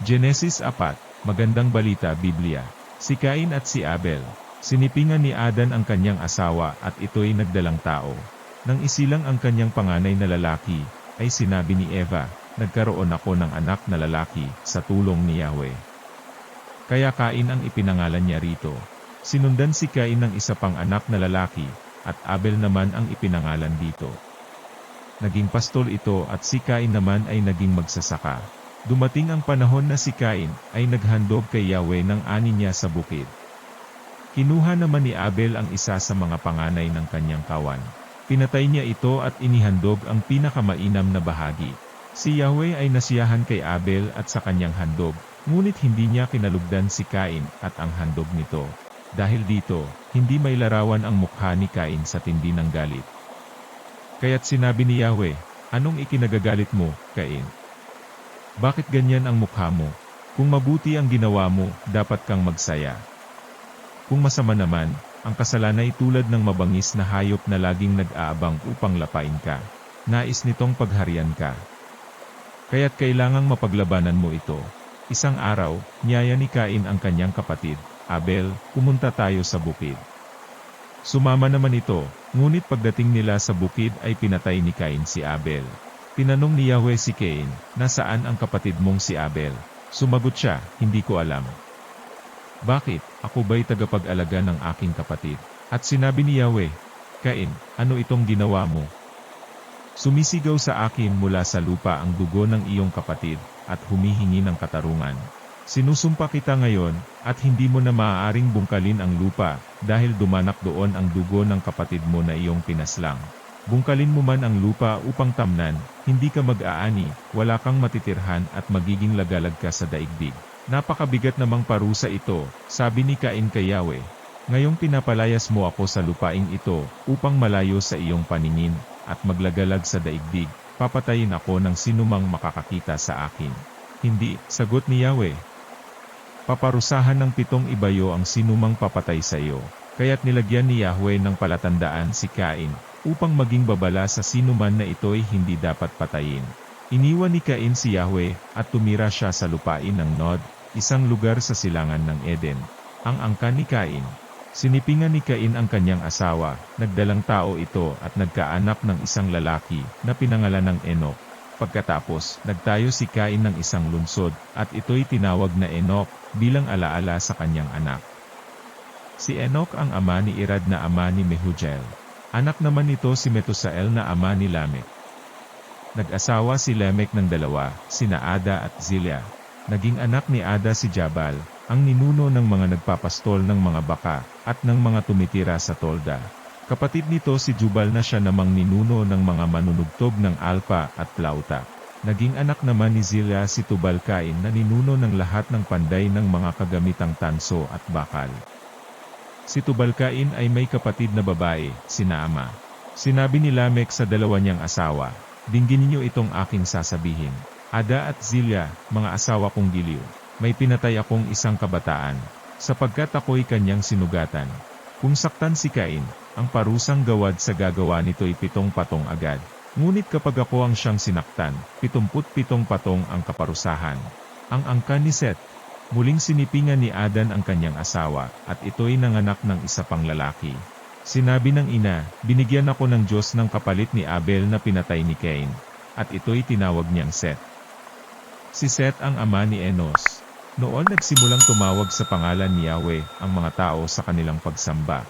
Genesis 4, Magandang Balita Biblia. Si Cain at si Abel. Sinipingan ni Adan ang kanyang asawa at ito'y nagdalang tao. Nang isilang ang kanyang panganay na lalaki, ay sinabi ni Eva, Nagkaroon ako ng anak na lalaki, sa tulong ni Yahweh. Kaya Cain ang ipinangalan niya rito. Sinundan si Cain ng isa pang anak na lalaki, at Abel naman ang ipinangalan dito. Naging pastol ito at si Cain naman ay naging magsasaka. Dumating ang panahon na si Cain ay naghandog kay Yahweh ng ani niya sa bukid. Kinuha naman ni Abel ang isa sa mga panganay ng kanyang kawan. Pinatay niya ito at inihandog ang pinakamainam na bahagi. Si Yahweh ay nasiyahan kay Abel at sa kanyang handog, ngunit hindi niya kinalugdan si Cain at ang handog nito. Dahil dito, hindi may larawan ang mukha ni Cain sa tindi ng galit. Kaya't sinabi ni Yahweh, Anong ikinagagalit mo, Cain? Bakit ganyan ang mukha mo? Kung mabuti ang ginawa mo, dapat kang magsaya. Kung masama naman, ang kasalanay tulad ng mabangis na hayop na laging nag-aabang upang lapain ka. Nais nitong pagharian ka. Kaya't kailangang mapaglabanan mo ito. Isang araw, niyaya ni Cain ang kanyang kapatid, Abel, pumunta tayo sa bukid. Sumama naman ito, ngunit pagdating nila sa bukid ay pinatay ni Cain si Abel. Tinanong ni Yahweh si Cain, nasaan ang kapatid mong si Abel? Sumagot siya, hindi ko alam. Bakit, ako ba'y tagapag-alaga ng aking kapatid? At sinabi ni Yahweh, Cain, ano itong ginawa mo? Sumisigaw sa akin mula sa lupa ang dugo ng iyong kapatid, at humihingi ng katarungan. Sinusumpa kita ngayon, at hindi mo na maaaring bungkalin ang lupa, dahil dumanak doon ang dugo ng kapatid mo na iyong pinaslang. Bungkalin mo man ang lupa upang tamnan, hindi ka mag-aani, wala kang matitirhan at magiging lagalag ka sa daigdig. Napakabigat namang parusa ito, sabi ni Cain kay Yahweh. Ngayong pinapalayas mo ako sa lupaing ito, upang malayo sa iyong paningin, at maglagalag sa daigdig, papatayin ako ng sinumang makakakita sa akin. Hindi, sagot ni Yahweh. Paparusahan ng pitong ibayo ang sinumang papatay sa iyo. Kaya't nilagyan ni Yahweh ng palatandaan si Cain, upang maging babala sa sinuman na ito'y hindi dapat patayin. Iniwan ni Cain si Yahweh, at tumira siya sa lupain ng Nod, isang lugar sa silangan ng Eden. Ang angkan ni Cain. Sinipingan ni Cain ang kanyang asawa, nagdalang tao ito at nagkaanak ng isang lalaki, na pinangalan ng Enoch. Pagkatapos, nagtayo si Cain ng isang lunsod, at ito'y tinawag na Enoch, bilang alaala sa kanyang anak. Si Enoch ang ama ni Irad na ama ni Mehujael. Anak naman nito si Metusael na ama ni Lamek. Nag-asawa si Lamek ng dalawa, sina Ada at Zilya. Naging anak ni Ada si Jabal, ang ninuno ng mga nagpapastol ng mga baka, at ng mga tumitira sa tolda. Kapatid nito si Jubal na siya namang ninuno ng mga manunugtog ng alpa at plauta. Naging anak naman ni Zilya si Tubalkain na ninuno ng lahat ng panday ng mga kagamitang tanso at bakal. Si Tubalkain ay may kapatid na babae, si Naama. Sinabi ni Lamek sa dalawa niyang asawa, Dinggin ninyo itong aking sasabihin. Ada at Zilya, mga asawa kong giliw, may pinatay akong isang kabataan, sapagkat ako'y kanyang sinugatan. Kung saktan si Cain, ang parusang gawad sa gagawa nito'y pitong patong agad. Ngunit kapag ako ang siyang sinaktan, pitumput pitong patong ang kaparusahan. Ang angka ni Seth, muling sinipingan ni Adan ang kanyang asawa, at ito'y nanganak ng isa pang lalaki. Sinabi ng ina, binigyan ako ng Diyos ng kapalit ni Abel na pinatay ni Cain, at ito'y tinawag niyang Seth. Si Seth ang ama ni Enos. Noon nagsimulang tumawag sa pangalan ni Yahweh ang mga tao sa kanilang pagsamba,